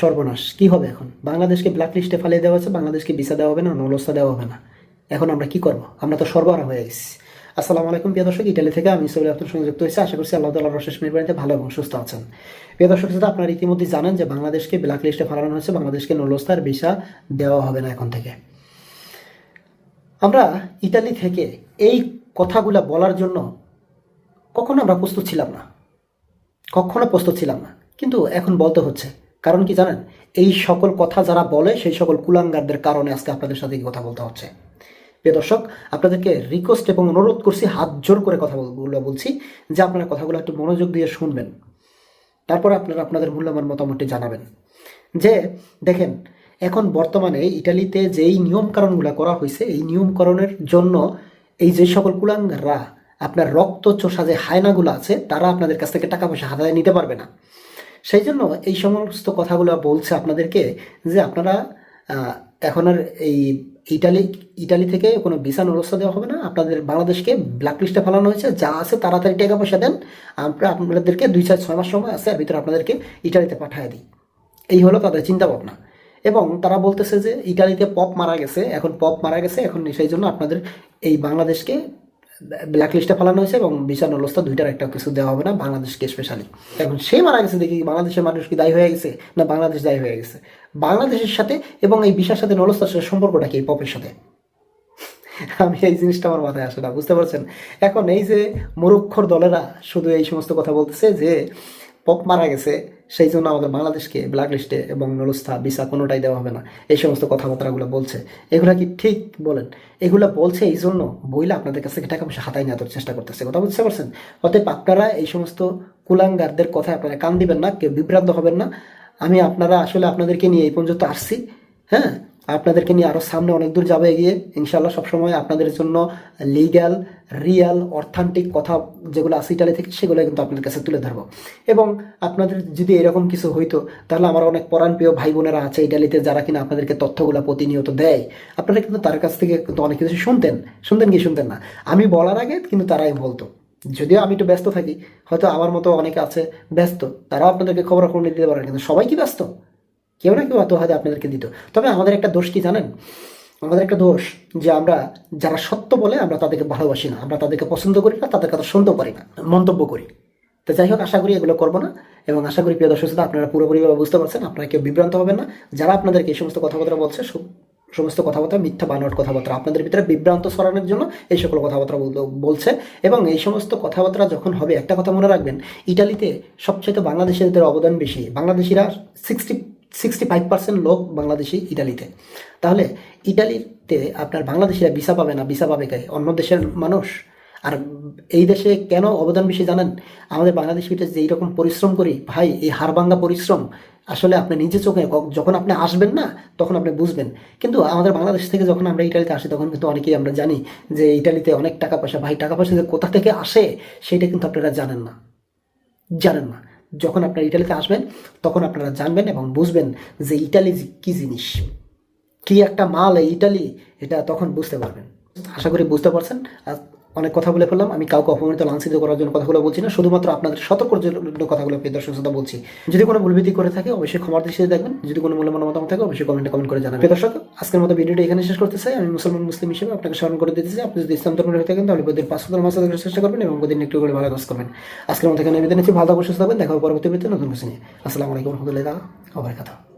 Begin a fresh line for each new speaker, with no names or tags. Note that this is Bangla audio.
সর্বনাশ। কি হবে এখন? বাংলাদেশকে ব্ল্যাক লিস্টে ফালিয়ে দেওয়া হচ্ছে বাংলাদেশকে ভিসা দেওয়া হবে না দেওয়া হবে না। এখন আমরা কি করব? আমরা তো হয়ে গেছি। আসসালামু আলাইকুম, প্রিয় দর্শক। ইটালি থেকে আমি আপনার হয়েছি। আশা করছি আল্লাহ রশেষ ভালো এবং সুস্থ আছেন। প্রিয় দর্শক সাথে আপনারা ইতিমধ্যে জানেন যে বাংলাদেশকে ব্ল্যাক লিস্টে ফালানো হয়েছে, বাংলাদেশকে নলস্তার ভিসা দেওয়া হবে না এখন থেকে। আমরা ইতালি থেকে এই কথাগুলা বলার জন্য কখনো আমরা প্রস্তুত ছিলাম না। কখনো প্রস্তুত ছিলাম না। কিন্তু এখন বলতে হচ্ছে। কারণ কি জানেন? এই সকল কথা যারা বলে, সেই সকল কুলাঙ্গারদের কারণে আজকে আপনাদের সাথে কথা বলতে হচ্ছে। প্রিয় দর্শক, আপনাদেরকে রিকোয়েস্ট এবং অনুরোধ করছি, হাত জোর করে কথাগুলো বলছি, যে আপনারা কথাগুলো একটু মনোযোগ দিয়ে শুনবেন। তারপরে আপনারা আপনাদের মূল্যবান মতামতটি জানাবেন। যে, দেখেন, এখন বর্তমানে ইটালিতে যেই নিয়মকানুনগুলো করা হয়েছে, এই নিয়মকরণের জন্য এই যে সকল কুলাঙ্গাররা আপনার রক্ত চোষা যে হায়নাগুলো আছে, তারা আপনাদের কাছ থেকে টাকা পয়সা হাতায় নিতে পারবে না। সেই জন্য এই সমস্ত কথাগুলো বলছে আপনাদেরকে যে আপনারা এখন আর এই ইটালি ইটালি থেকে কোনো ভিসা ব্যবস্থা দেওয়া হবে না। আপনাদের বাংলাদেশকে ব্ল্যাক লিস্টে ফেলানো হয়েছে। যা আছে তাড়াতাড়ি টাকা পয়সা দেন। আমরা আপনাদেরকে দুই চার ছয় মাস সময় আছে, এর ভিতরে আপনাদেরকে ইটালিতে পাঠিয়ে দিই। এই হলো তাদের চিন্তা ভাবনা এবং তারা বলতেছে যে ইটালিতে পপ মারা গেছে, এখন পপ মারা গেছে, এখন সেই জন্য আপনাদের এই বাংলাদেশকে ব্ল্যাক লিস্টে ফেলানো হয়েছে এবং বিচার নলস্তা দুইটার একটা কিছু দেওয়া হবে না বাংলাদেশকে স্পেশালি এখন সে মারা গেছে দেখি বাংলাদেশের মানুষ কি দায়ী হয়ে গেছে না বাংলাদেশ দায়ী হয়ে গেছে? বাংলাদেশের সাথে এবং এই বিশার সাথে নলস্তার সাথে সম্পর্কটা কি পপের সাথে? আমি এই জিনিসটা আমার মাথায় আসে না, বুঝতে পারছেন? এখন এই যে মরুক্ষর দলেরা শুধু এই সমস্ত কথা বলতেছে যে পপ মারা গেছে সেই জন্য আমাদের বাংলাদেশকে ব্ল্যাক লিস্টে এবং নলস্থা, ভিসা কোনোটাই দেওয়া হবে না। এই সমস্ত কথাবার্তাগুলো বলছে। এগুলা কি ঠিক বলেন? এগুলো বলছে এই জন্য বইলে আপনাদের কাছ থেকে টাকা পয়সা হাতায় নেওয়ার চেষ্টা করতেছে। কথা বুঝতে পারছেন? অতএব আপনারা এই সমস্ত কুলাঙ্গারদের কথা আপনারা কান দিবেন না, কেউ বিভ্রান্ত হবেন না। আমি আপনারা আসলে আপনাদেরকে নিয়ে এই পর্যন্ত আসছি। হ্যাঁ? আপনাদেরকে নিয়ে আরও সামনে অনেক দূর যাবে এগিয়ে। ইনশাল্লাহ সবসময় আপনাদের জন্য লিগ্যাল রিয়াল অর্থান্তিক কথা যেগুলো আছে ইটালি থেকে, সেগুলো কিন্তু আপনাদের কাছে তুলে ধরবো। এবং আপনাদের যদি এরকম কিছু হইতো, তাহলে আমার অনেক পরাণপ্রিয় ভাই বোনেরা আছে ইটালিতে যারা কিনা আপনাদেরকে তথ্যগুলো প্রতিনিয়ত দেয়। আপনারা কিন্তু তার কাছ থেকে কিন্তু অনেক কিছু শুনতেন। শুনতেন কি শুনতেন না? আমি বলার আগে কিন্তু তারাই বলতো। যদিও আমি একটু ব্যস্ত থাকি, হয়তো আমার মতো অনেকে আছে ব্যস্ত, তারাও আপনাদেরকে খবর খবর দিতে পারেন, কিন্তু সবাই কি ব্যস্ত? কেউ না কেউ এত হাতে আপনাদেরকে দিত। তবে আমাদের একটা দোষ কি জানেন? আমাদের একটা দোষ যে আমরা যারা সত্য বলে আমরা তাদেরকে ভালোবাসি না, আমরা তাদেরকে পছন্দ করি না, তাদের কথা শুনতেও পারি না, মন্তব্য করি। তো যাই হোক, আশা করি এগুলো করব না এবং আশা করি প্রিয় দর্শক আপনারা পুরোপুরিভাবে বুঝতে পারছেন, আপনারা কেউ বিভ্রান্ত হবেন না। যারা আপনাদেরকে এই সমস্ত কথাবার্তা বলছে সমস্ত কথাবার্তা মিথ্যা বানোয়াট কথাবার্তা, আপনাদের ভিতরে বিভ্রান্ত সরানোর জন্য এই সকল কথাবার্তা বলছে এবং এই সমস্ত কথাবার্তা যখন হবে, একটা কথা মনে রাখবেন, ইটালিতে সবচেয়ে বাংলাদেশিদের অবদান বেশি। বাংলাদেশিরা সিক্সটি সিক্সটি ফাইভ পার্সেন্ট লোক বাংলাদেশি ইটালিতে। তাহলে ইটালিতে আপনার বাংলাদেশিরা ভিসা পাবে না, ভিসা পাবে কে? অন্য দেশের মানুষ? আর এই দেশে কেন অবদান বেশি জানেন? আমাদের বাংলাদেশিটা যে এইরকম পরিশ্রম করি, ভাই, এই হাড়ভাঙ্গা পরিশ্রম, আসলে আপনি নিজে চোখে যখন আপনি আসবেন না, তখন আপনি বুঝবেন। কিন্তু আমাদের বাংলাদেশ থেকে যখন আমরা ইটালিতে আসি, তখন কিন্তু অনেকেই আমরা জানি যে ইটালিতে অনেক টাকা পয়সা। ভাই, টাকা পয়সা যে কোথা থেকে আসে, সেটা কিন্তু আপনারা জানেন না। জানেন না। যখন আপনারা ইটালিতে আসবেন, তখন আপনারা জানবেন এবং বুঝবেন যে ইটালি কি জিনিস, কি একটা মাল ইটালি, এটা তখন বুঝতে পারবেন। আশা করি বুঝতে পারছেন। অনেক কথা বলে ফেললাম। আমি কাউকে অপমানিত, লাঞ্ছিত করার জন্য কথাগুলো বলছি না। শুধুমাত্র আপনাদের সতর্কর জন্য কথাগুলো প্রিয় দর্শক শ্রোতা বলছি। যদি কোনো ভুলভীতি করে থাকে, অবশ্যই ক্ষমার দৃষ্টিতে দেখবেন। যদি কোনো মূল্যবান মতামত থাকে, অবশ্যই কমেন্টে কমেন্ট করে জানাবেন। দর্শক, আজকের মতো ভিডিওটি এখানে শেষ করতে চাই। আমি মুসলমান, মুসলিম হিসেবে আপনাকে স্মরণ করে দিতে চাই। আপনি যদি ইসলাম ধর্মের হয়ে থাকেন, তাহলে প্রতিদিন পাঁচ হাজার মাস থাকার চেষ্টা করবেন এবং প্রতিদিন একটু করে ভালো কাজ করবেন। আজকের মতো এখানে বিদায় নিচ্ছি। ভালো থাকবেন সুস্থ থাকবেন দেখা পরবর্তী ভিডিওতে নতুন কিছু নিয়ে। আসসালামু আলাইকুম রহমতুল্লাহ আবার কথা